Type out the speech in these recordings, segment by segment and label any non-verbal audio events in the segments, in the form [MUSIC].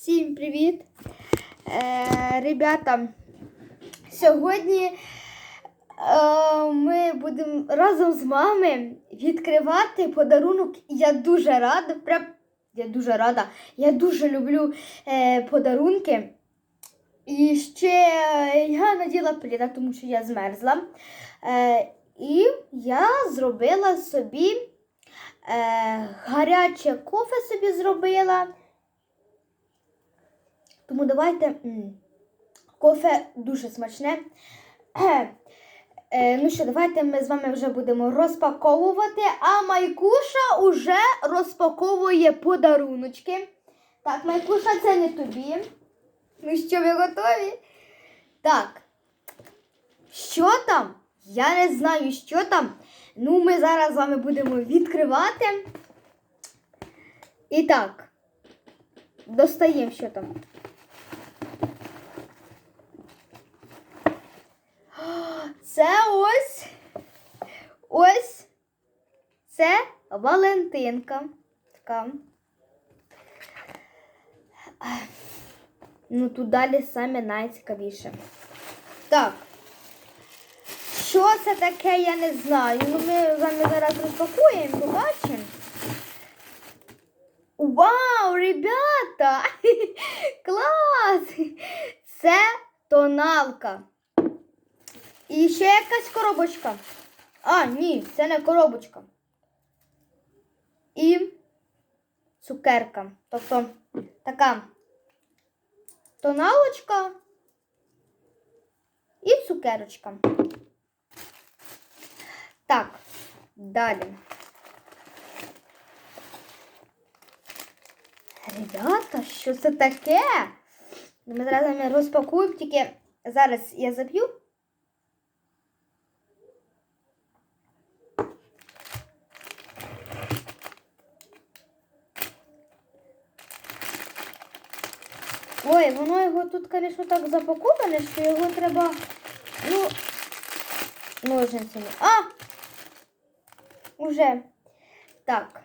Всім привіт! Е, ребята, сьогодні е, ми будемо разом з мамою відкривати подарунок. Я дуже рада. Прям, я дуже рада. Я дуже люблю е, подарунки. І ще я наділа пліда, тому що я змерзла. Е, і я зробила собі е, гаряче кофе собі зробила. Тому давайте кофе дуже смачне. Е, ну що, давайте ми з вами вже будемо розпаковувати, а Майкуша уже розпаковує подаруночки. Так, Майкуша, це не тобі. Ну що, ви готові? Так. Що там? Я не знаю, що там. Ну, ми зараз з вами будемо відкривати. І так, достаємо, що там. Це ось. Ось. Це Валентинка. Така. Ну, тут далі саме найцікавіше. Так. Що це таке, я не знаю. Ну, ми з вами зараз розпакуємо, побачимо. Вау, ребята! [LAUGHS] Клас! Це тоналка. І ще якась коробочка. А, ні, це не коробочка. І цукерка. Тобто така тоналочка і цукерочка. Так, далі. Ребята, що це таке? Ну, Ми зараз розпакуємо, тільки зараз я заб'ю. Ой, воно його тут, звісно, так запаковане, що його треба, ну, ножницями. А! Уже. Так.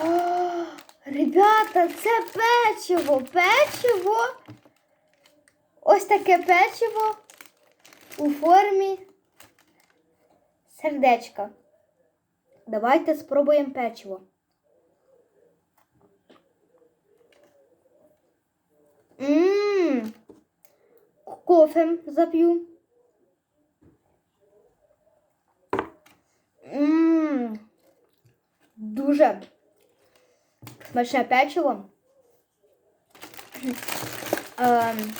О, ребята, це печиво, печиво. Ось таке печиво у формі сердечка. Давайте спробуємо печиво. Ммм. Кофе зап'ю. Ммм. Дуже смачне печиво. Ем,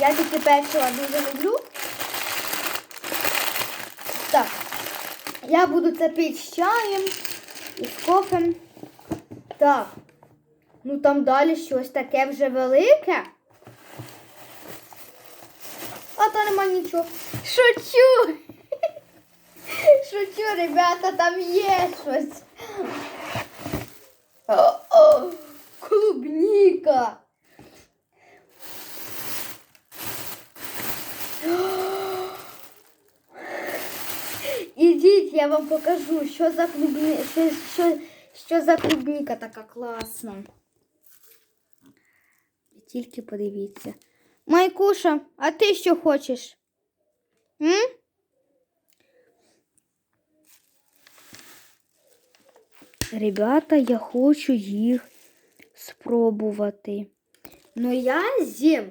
я таке печиво дуже люблю. Так. Я буду це пити з чаєм і з кофем. Так. Ну там далі щось таке вже велике. А то нема нічого. Шучу! Шучу, ребята, там є щось. О-о! Клубніка! Ідіть, я вам покажу, що за клубні... що, що, що за клубніка така класна. Тільки подивіться. Майкуша, а ти що хочеш? М? Ребята, я хочу їх спробувати. Ну я з'їм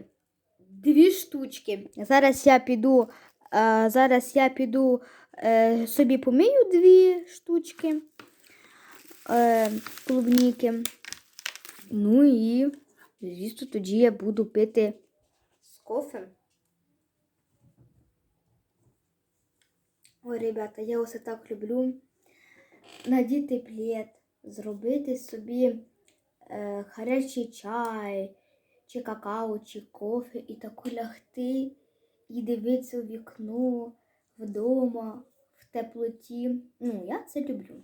дві штучки. Зараз я піду, а, зараз я піду е, собі помию дві штучки е, клубніки. Ну і, звісно, тоді я буду пити з кофем. Ой, ребята, я ось так люблю надіти плед, зробити собі е, гарячий чай, чи какао, чи кофе, і таку лягти, і дивитися у вікно вдома, теплоті. Ну, я це люблю.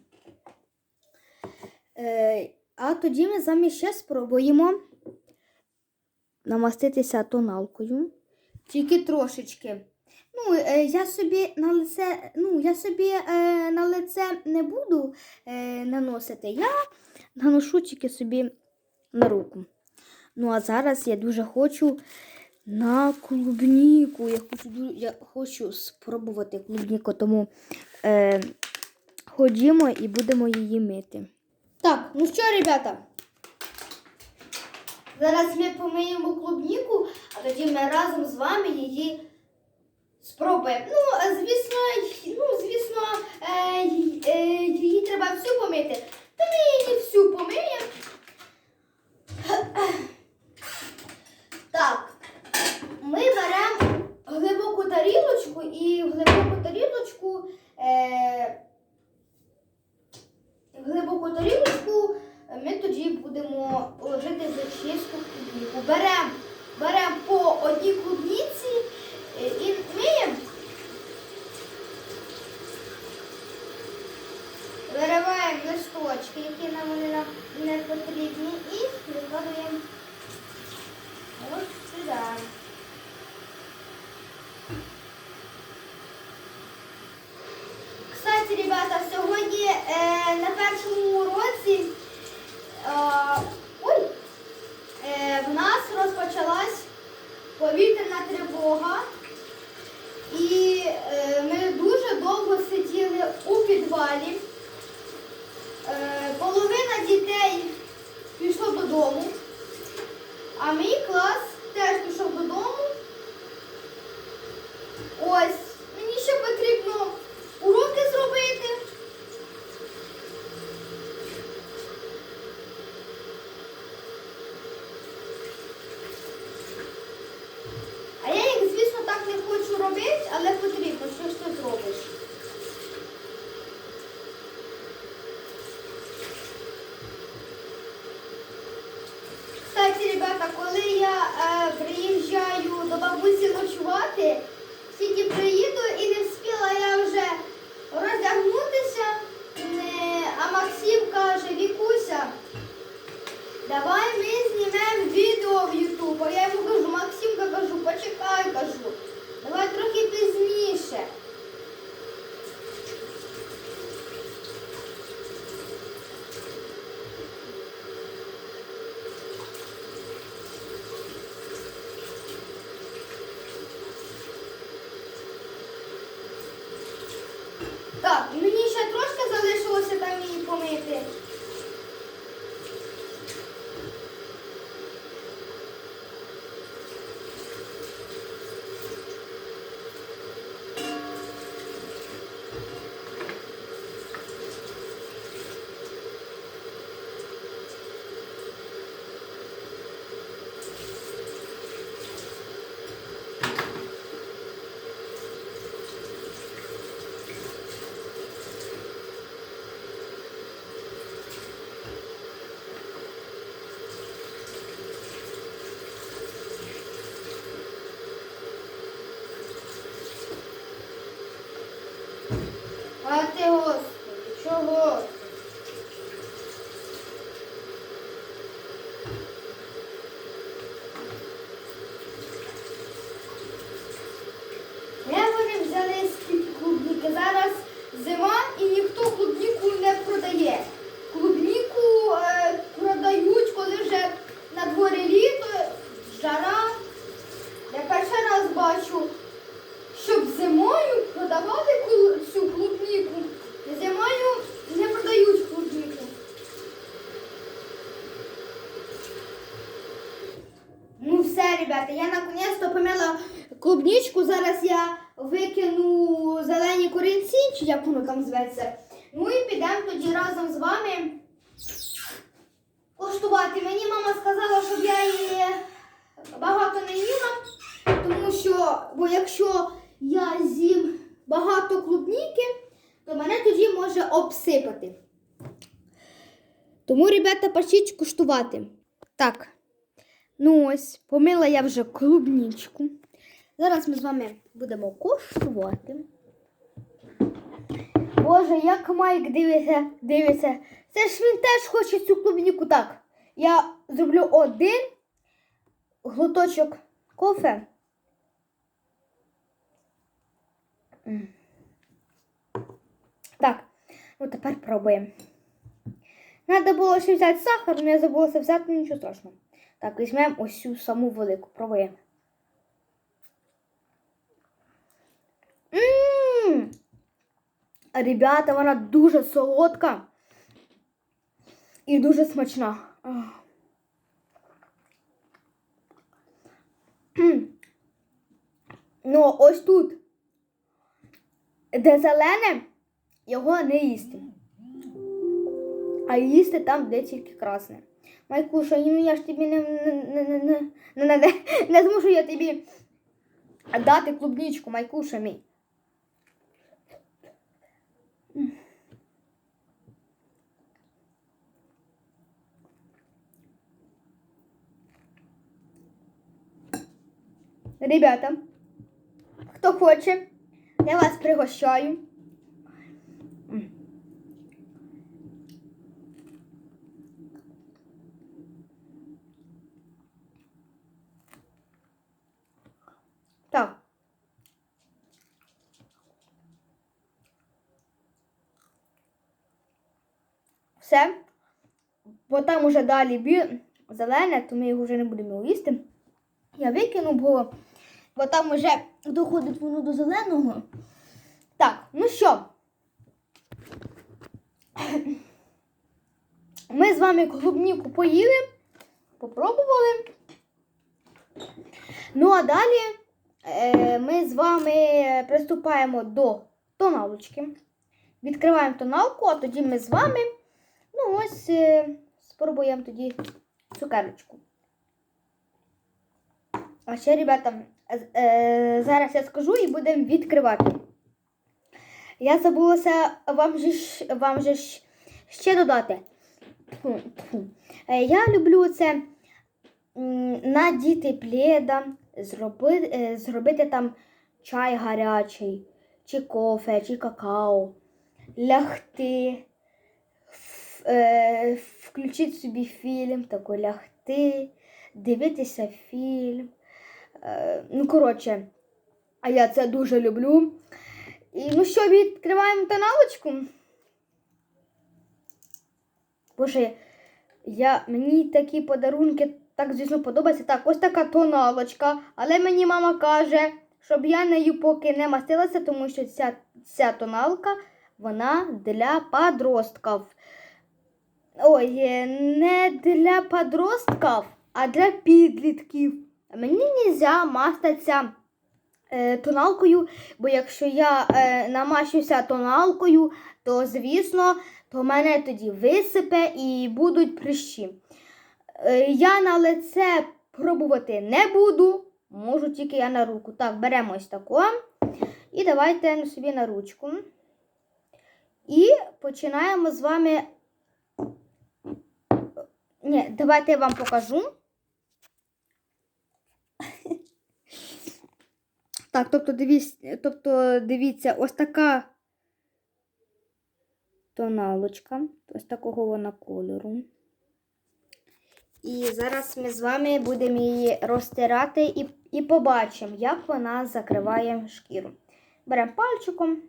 Е, а тоді ми з вами ще спробуємо намаститися тоналкою. Тільки трошечки. Ну, е, я собі на лице, ну, я собі е, на лице не буду е, наносити. Я наношу тільки собі на руку. Ну, а зараз я дуже хочу на клубніку. Я хочу, я хочу спробувати клубніку, тому е, ходімо і будемо її мити. Так, ну що, ребята? Зараз ми помиємо клубніку, а тоді ми разом з вами її спробуємо. Ну, звісно, ну, звісно, е, е, її треба всю помити. Та ми її всю помиємо. Так, ми беремо глибоку тарілочку і в глибоку тарілочку. Е, в глибоку тарілочку ми тоді будемо ложити зачистку клубніку. Беремо берем по одній клубніці е, і миємо. Вириваємо листочки, які нам не потрібні, і викладаємо ось сюди. Кстати, ребята, сьогодні е, на першому уроці е, ой, е, в нас розпочалась повітряна тривога. І е, ми дуже довго сиділи у підвалі. Е, половина дітей пішло додому, а мій клас теж пішов додому. Ось, мені ще потрібно уроки зробити. А я їх, звісно, так не хочу робити, але потрібно, що ж ти зробиш. Кстати, ребята, коли я е, приїжджаю до бабусі ночувати, тільки приїду і не встигла я вже роздягнутися, не, а Максим каже, Вікуся, давай ми знімемо відео в Ютуб. А я йому кажу, Максимка кажу, почекай, кажу, давай трохи пізніше. Так, мені ще трошки залишилося там її помити. А чого? Де будемо взяли скільки клубніки? Зараз зима і ніхто клубніку не продає. Клубніку е, продають, коли вже на дворі літо, жара. Я перший раз бачу, щоб зимою продавали клу- цю клубніку. Зимою не продають клубніку. Ну все, ребята, я наконец-то помила клубничку. Зараз я викину зелені корінці, чи як воно там зветься. Ну і підемо тоді разом з вами коштувати. Мені мама сказала, щоб я її багато не їла, тому що, бо якщо я з'їм багато клубніки, то мене тоді може обсипати. Тому, ребята, почіть куштувати. Так. Ну ось, помила я вже клубничку. Зараз ми з вами будемо коштувати. Боже, як Майк дивиться, дивиться. Це ж він теж хоче цю клубніку. Так, я зроблю один глоточок кофе. М. Так, Ну, тепер пробуємо. Надо було ще взяти сахар, але я забулася взяти, ну нічого страшного. Так, візьмемо ось цю саму велику, пробуємо. Ребята, вона дуже солодка і дуже смачна. Ну, ось тут, де зелене, його не їсти. А їсти там, де тільки красне. Майкуша, ну я ж тобі не, не, не, не, не, не, не, змушу я тобі дати клубничку, Майкуша мій. Ребята, хто хоче, я вас пригощаю. Так. Все. Бо там уже далі бі... зелене, то ми його вже не будемо їсти. Я викину, бо, бо там вже доходить воно до зеленого. Так, ну що? Ми з вами клубніку поїли, попробували. Ну, а далі е, ми з вами приступаємо до тоналочки. Відкриваємо тоналку, а тоді ми з вами, ну ось, е, спробуємо тоді цукерочку. А ще, ребята, зараз я скажу і будемо відкривати. Я забулася вам же, ж- вам же ж ще додати. Е, Я люблю це надіти пледа, зробити, е, зробити там чай гарячий, чи кофе, чи какао, лягти, е, включити собі фільм, тако лягти, дивитися фільм. Е, ну, коротше, а я це дуже люблю. І ну що, відкриваємо тоналочку. Боже, я, мені такі подарунки так, звісно, подобаються. Так, ось така тоналочка. Але мені мама каже, щоб я нею поки не мастилася, тому що ця, ця тоналка, вона для подростків. Ой, е, не для подростків, а для підлітків. Мені не можна маститися е, тоналкою, бо якщо я е, намащуся тоналкою, то звісно, то мене тоді висипе і будуть прищі. Е, я на лице пробувати не буду, можу тільки я на руку. Так, беремо ось таку. І давайте собі на ручку. І починаємо з вами. Ні, давайте я вам покажу. Так, тобто дивіться, тобто, дивіться, ось така тоналочка, ось такого вона кольору. І зараз ми з вами будемо її розтирати і, і побачимо, як вона закриває шкіру. Беремо пальчиком.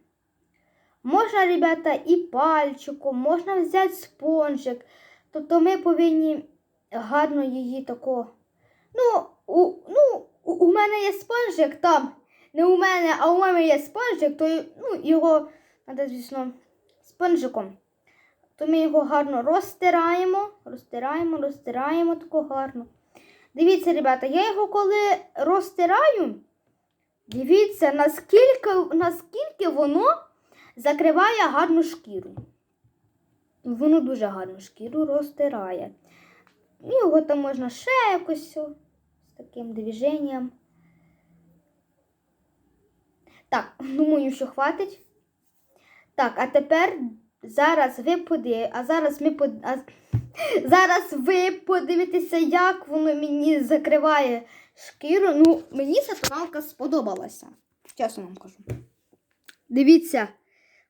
Можна, ребята, і пальчиком, можна взяти спонжик. Тобто ми повинні гарно її тако. Ну, у, ну, у, мене є спонжик там. Не у мене, а у мами є спонжик, то ну, його треба, звісно, спонжиком. То ми його гарно розтираємо, розтираємо, розтираємо тако гарно. Дивіться, ребята, я його коли розтираю, дивіться, наскільки, наскільки воно закриває гарну шкіру. Воно дуже гарну шкіру розтирає. Його там можна ще якось з таким движенням. Так, думаю, що хватить. Так, а тепер зараз ви поди, а зараз ми под... а... [LAUGHS] зараз ви подивитеся, як воно мені закриває шкіру. Ну, мені ця тоналка сподобалася. Чесно вам кажу. Дивіться,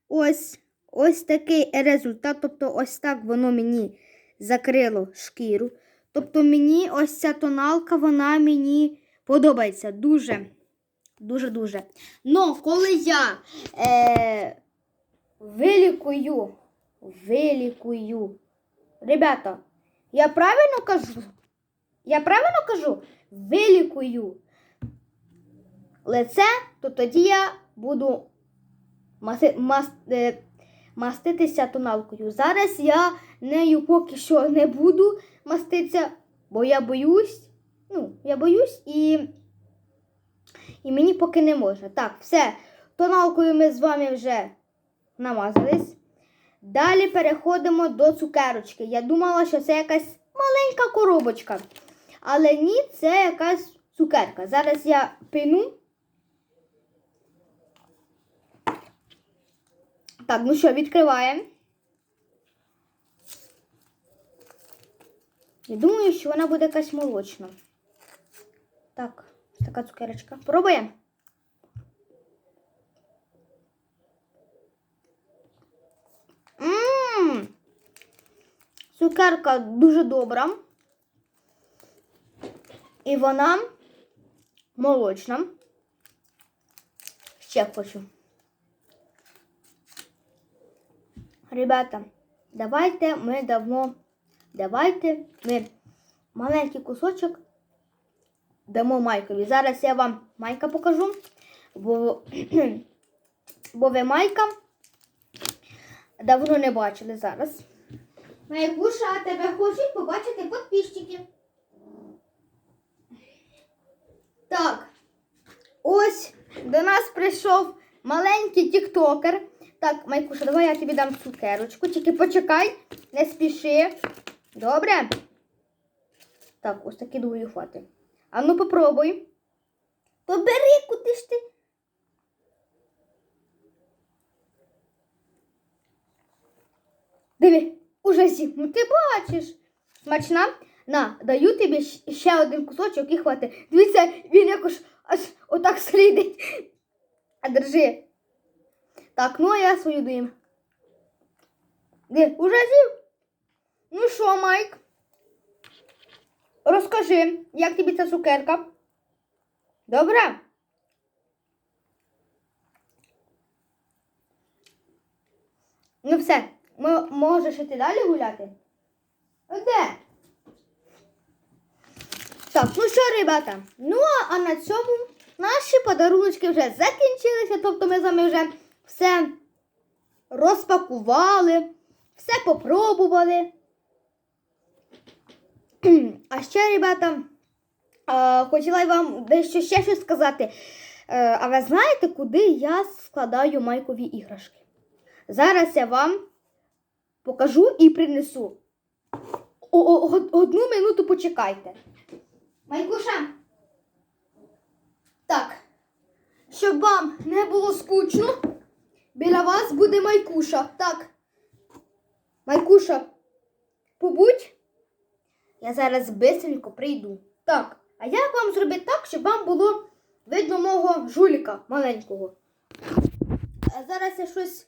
ось ось такий результат. Тобто, ось так воно мені закрило шкіру. Тобто, мені ось ця тоналка, вона мені подобається дуже. Дуже-дуже. Ну, коли я е, вилікую вилікую. Ребята, я правильно кажу? Я правильно кажу? Вилікую лице, то тоді я буду маси, мас, е, маститися тоналкою. Зараз я нею поки що не буду маститися, бо я боюсь. Ну, я боюсь і, і мені поки не можна. Так, все. Тоналкою ми з вами вже намазались. Далі переходимо до цукерочки. Я думала, що це якась маленька коробочка. Але ні, це якась цукерка. Зараз я пину. Так, ну що, відкриваємо. Я думаю, що вона буде якась молочна. Так, така цукерочка. Пробуємо. Ммм. Цукерка дуже добра. І вона молочна. Ще хочу. Ребята, давайте ми дамо. Давайте ми маленький кусочок дамо Майкові. Зараз я вам Майка покажу, бо, [CLEARS THROAT] бо ви Майка давно не бачили зараз. Майкуша, тебе хочуть побачити підписчики. Так, ось до нас прийшов маленький тіктокер. Так, Майкуша, давай я тобі дам цукерочку. Тільки почекай, не спіши. Добре? Так, ось такі двоє хвати. А ну попробуй. То бери, куди ж ти? Диви, уже з'їв. Ну ти бачиш. Смачна? На, даю тобі ще один кусочок і хватить. Дивіться, він якось аж отак слідить. А держи. Так, ну а я свою даю. Де, уже з'їв? Ну що, Майк? Розкажи, як тобі ця цукерка? Добре? Ну все, ми, можеш іти далі гуляти? Де? Так, ну що, ребята? Ну, а на цьому наші подарунки вже закінчилися. Тобто ми з вами вже все розпакували, все попробували. [CLEARS THROAT] А ще, ребята, хотіла я вам дещо ще щось сказати. Е, А ви знаєте, куди я складаю майкові іграшки? Зараз я вам покажу і принесу. О, одну минуту почекайте. Майкуша. Так. Щоб вам не було скучно, біля вас буде Майкуша. Так. Майкуша, побудь. Я зараз бисенько прийду. Так. А як вам зробити так, щоб вам було видно мого жуліка маленького? А зараз я щось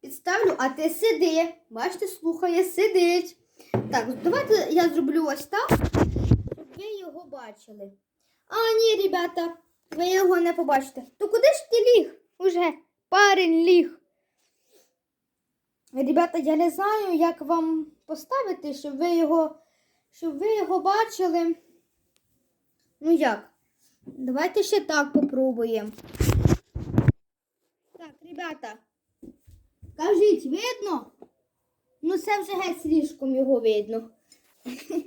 підставлю, а ти сиди. Бачите, слухає, сидить. Так, давайте я зроблю ось так, щоб ви його бачили. А, ні, ребята, ви його не побачите. То куди ж ти ліг? Уже парень ліг. Ребята, я не знаю, як вам поставити, щоб ви його, щоб ви його бачили. Ну як? Давайте ще так попробуємо. Так, ребята, кажіть, видно? Ну, це вже геть слишком його видно. [LAUGHS]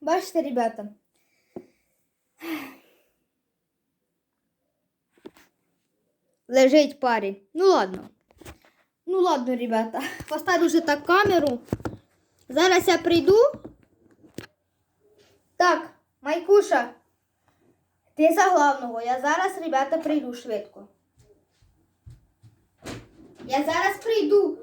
Бачите, ребята? Лежить парень. Ну ладно. Ну ладно, ребята. [LAUGHS] Поставлю вже так камеру. Зараз я прийду. Так, Майкуша, ти за главного. Я зараз, ребята, прийду швидко. Я зараз прийду.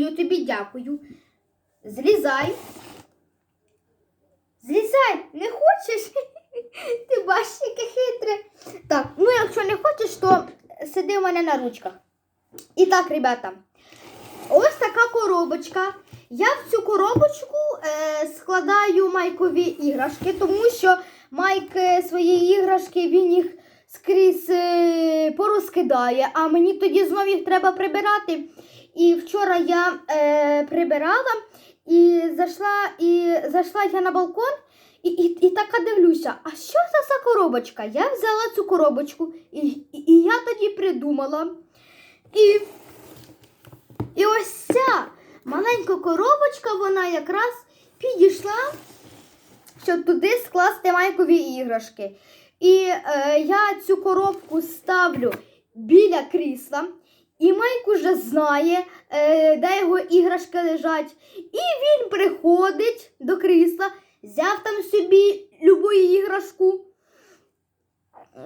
Дякую тобі, дякую. Злізай. Злізай, не хочеш? [LAUGHS] Ти бачиш, яке хитре. Так, ну якщо не хочеш, то сиди в мене на ручках. І так, ребята, ось така коробочка. Я в цю коробочку е, складаю майкові іграшки, тому що майк е, свої іграшки він їх скрізь е, порозкидає, а мені тоді знову їх треба прибирати. І вчора я е, прибирала і зайшла, і зайшла я на балкон. І, і, і така дивлюся, а що це за коробочка? Я взяла цю коробочку, і, і, і я тоді придумала. І, і ось ця маленька коробочка, вона якраз підійшла, щоб туди скласти майкові іграшки. І е, я цю коробку ставлю біля крісла. І Майк уже знає, е, де його іграшки лежать. І він приходить до крісла, взяв там собі любу іграшку.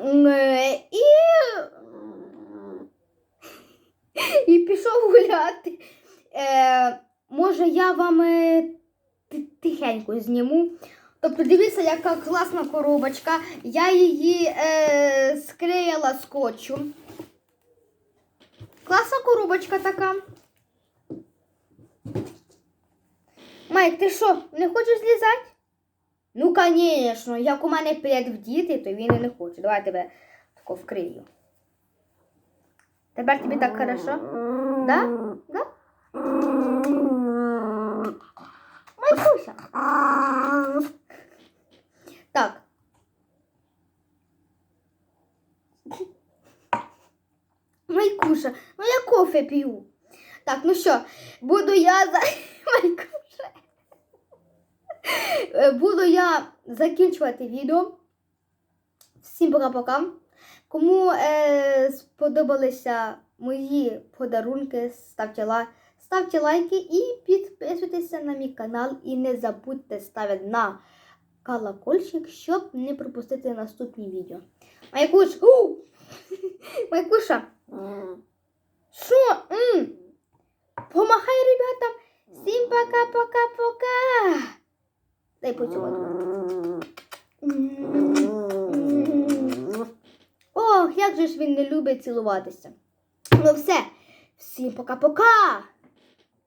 Е, І, [LAUGHS] і пішов гуляти. Е, може, я вам тихенько зніму. Тобто, дивіться, яка класна коробочка. Я її склеїла скотчем. Класна коробочка така. Майк, ти що, не хочеш злізати? Ну, звісно, як у мене плед в діти, то він і не хоче. Давай тебе тако вкрию. Тепер тобі так хорошо? Да? Да? Майкуся. Так. Майкуша, ну я кофе. Так, ну що, буду я за. [LAUGHS] Е, Буду я закінчувати відео. Всім пока-пока. Кому е, сподобалися мої подарунки, ставте, ла... ставте лайки і підписуйтеся на мій канал. І не забудьте ставити на колокольчик, щоб не пропустити наступні відео. Майкуш, у! [LAUGHS] Майкуша, що? М? Помахай ребятам. Всім пока-пока-пока. Дай поцілувати. Ох, як же ж він не любить цілуватися. Ну все. Всім пока-пока.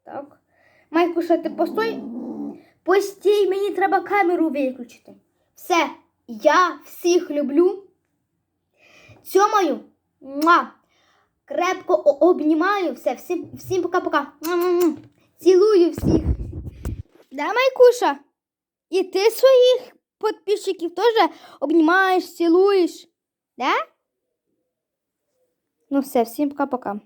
Так. Майкуша, ти постой. Постій, мені треба камеру виключити. Все, я всіх люблю. Цьомаю. Муа. Крепко обнімаю. Все, всім, всім пока-пока. Цілую всіх. Да, Майкуша? І ти своїх підписчиків теж обнімаєш, цілуєш? Да? Ну все, всім пока-пока.